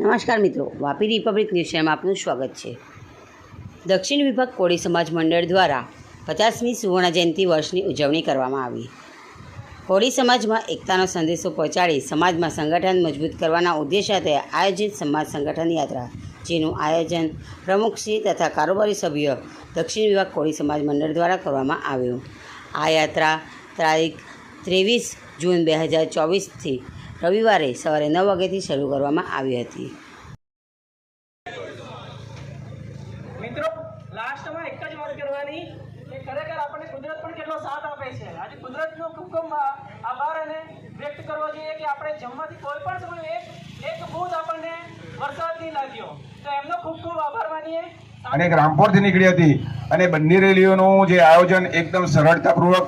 નમસ્કાર મિત્રો, Vapi Republic news ચેનલમાં આપનું સ્વાગત છે. દક્ષિણ વિભાગ કોળી સમાજ મંડળ દ્વારા પચાસમી સુવર્ણ જયંતિ વર્ષની ઉજવણી કરવામાં આવી. કોળી સમાજમાં એકતાનો સંદેશો પહોંચાડી સમાજમાં સંગઠન મજબૂત કરવાના ઉદ્દેશ સાથે આયોજિત સમાજ સંગઠન યાત્રા, જેનું આયોજન પ્રમુખશ્રી તથા કારોબારી સભ્ય દક્ષિણ વિભાગ કોળી સમાજ મંડળ દ્વારા કરવામાં આવ્યું. આ યાત્રા તારીખ ત્રેવીસ જૂન બે હજાર ચોવીસથી રવિવારે સવારે નવ વાગ્યાથી શરૂ કરવામાં આવી હતી. મિત્રો લાસ્ટમાં એક જ વાત કરવાની કે ખરેખર આપણને કુદરત પણ કેટલો સાથ આપે છે. આજે કુદરતનો ખૂબ ખૂબ આભાર અને વ્યક્ત કરવો જોઈએ કે આપણે જમવાથી કોઈ પણ સમય એક એક બૂંદ આપણને વરસાદ નહીં લાગ્યો. તો એમનો ખૂબ ખૂબ આભાર માનીએ. અને એક રામપુરથી નીકળી હતી. અને બંને રેલીઓનું જે આયોજન એકદમ સરળતાપૂર્વક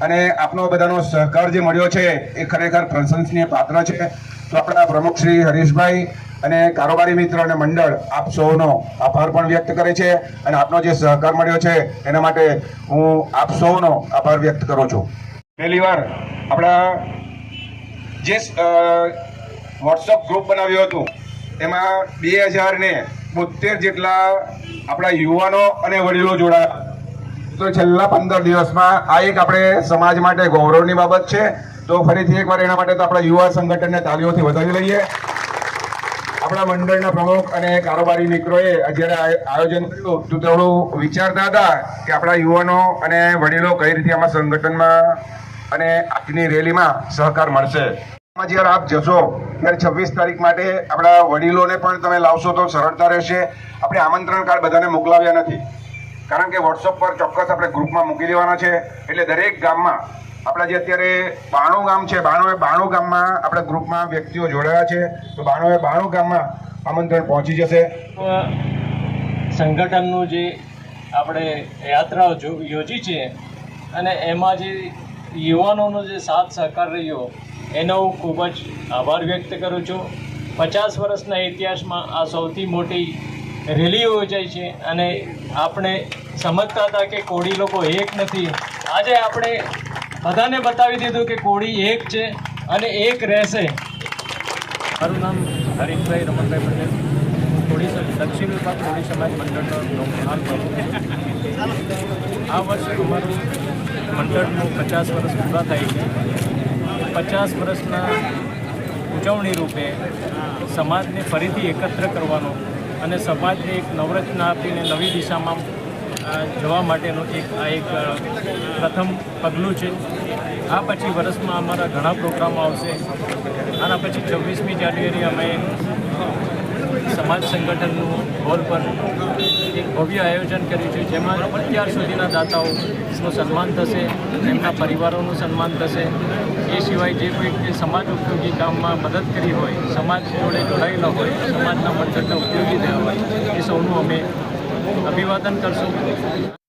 અને આપનો બધાનો સહકાર જે મળ્યો છે એ ખરેખર પ્રશંસનીય પાત્ર છે. તો આપણા પ્રમુખ શ્રી હરીશભાઈ અને કારોબારી મિત્ર અને મંડળ આપ સૌનો આભાર પણ વ્યક્ત કરે છે અને આપનો જે સહકાર મળ્યો છે એના માટે હું આપ સૌનો આભાર વ્યક્ત કરું છું. પહેલી વાર આપણા જે વોટ્સઅપ ગ્રુપ બનાવ્યું હતું, એમાં બે હજાર ને બોતેર જેટલા આપણા યુવાનો અને વડીલો જોડાયા તો છેલ્લા પંદર દિવસમાં આ એક આપણે સમાજ માટે ગૌરવની બાબત છે. તો ફરીથી એકવાર એના માટે તો આપણા યુવા સંગઠનને તાલીઓથી વધાવી લઈએ. આપણા મંડળના પ્રમુખ અને કારોબારી મિત્રોએ જ્યારે આયોજન કર્યું. તો થોડું વિચારતા હતા કે આપણા યુવાનો અને વડીલો કઈ રીતે આમાં સંગઠનમાં અને આજની રેલીમાં સહકાર મળશે. આમાં જ્યારે આપ જશો, ત્યારે છવ્વીસ તારીખ માટે આપણા વડીલોને પણ તમે લાવશો તો સરળતા રહેશે. આપણે આમંત્રણ કાર્ડ બધાને મોકલાવ્યા નથી. કારણ કે વોટ્સઅપ પર ચોક્કસ આપણે ગ્રુપમાં મૂકી દેવાના છે. એટલે દરેક ગામમાં આપણા જે અત્યારે બાણું ગામ છે બાણું બાણું ગામમાં આપણા ગ્રુપમાં વ્યક્તિઓ જોડાયા છે. તો બાણું બાણું ગામમાં આમંત્રણ પહોંચી જશે. સંગઠનનું જે આપણે યાત્રા યોજી છે અને એમાં જે યુવાનોનો જે સાથ સહકાર રહ્યો, એનો હું ખૂબ જ આભાર વ્યક્ત કરું છું. પચાસ વર્ષના ઇતિહાસમાં આ સૌથી મોટી રેલીઓ યોજાઈ છે અને આપણે સમજતા હતા કે કોળી લોકો એક નથી. આજે આપણે બધાને બતાવી દીધું કે કોળી એક છે અને એક રહેશે. મારું નામ હરીશભાઈ રમણભાઈ પટેલ. કોળી દક્ષિણ વિભાગ કોળી સમાજ મંડળનો હાલ આ વર્ષે અમારું મંડળનું પચાસ વર્ષ પૂરા થાય છે. પચાસ વર્ષના ઉજવણી રૂપે સમાજને ફરીથી એકત્ર કરવાનો અને સમાજને એક નવરચના આપીને નવી દિશામાં જવા માટેનું એક, આ એક પ્રથમ પગલું છે. આ પછી વર્ષમાં અમારા ઘણા પ્રોગ્રામો આવશે. આના પછી છવ્વીસમી જાન્યુઆરી અમે સમાજ સંગઠનનું હોલ પર એક ભવ્ય આયોજન કર્યું છે, જેમાં અત્યાર સુધીના દાતાઓનું સન્માન થશે, એમના પરિવારોનું સન્માન થશે. એ સિવાય જે કોઈ સમાજ ઉપયોગી કામમાં મદદ કરી હોય, સમાજ જોડે જોડાયેલા હોય, સમાજના મંડળને ઉપયોગી થયા હોય, એ સૌનું અમે અભિવાદન કરશું.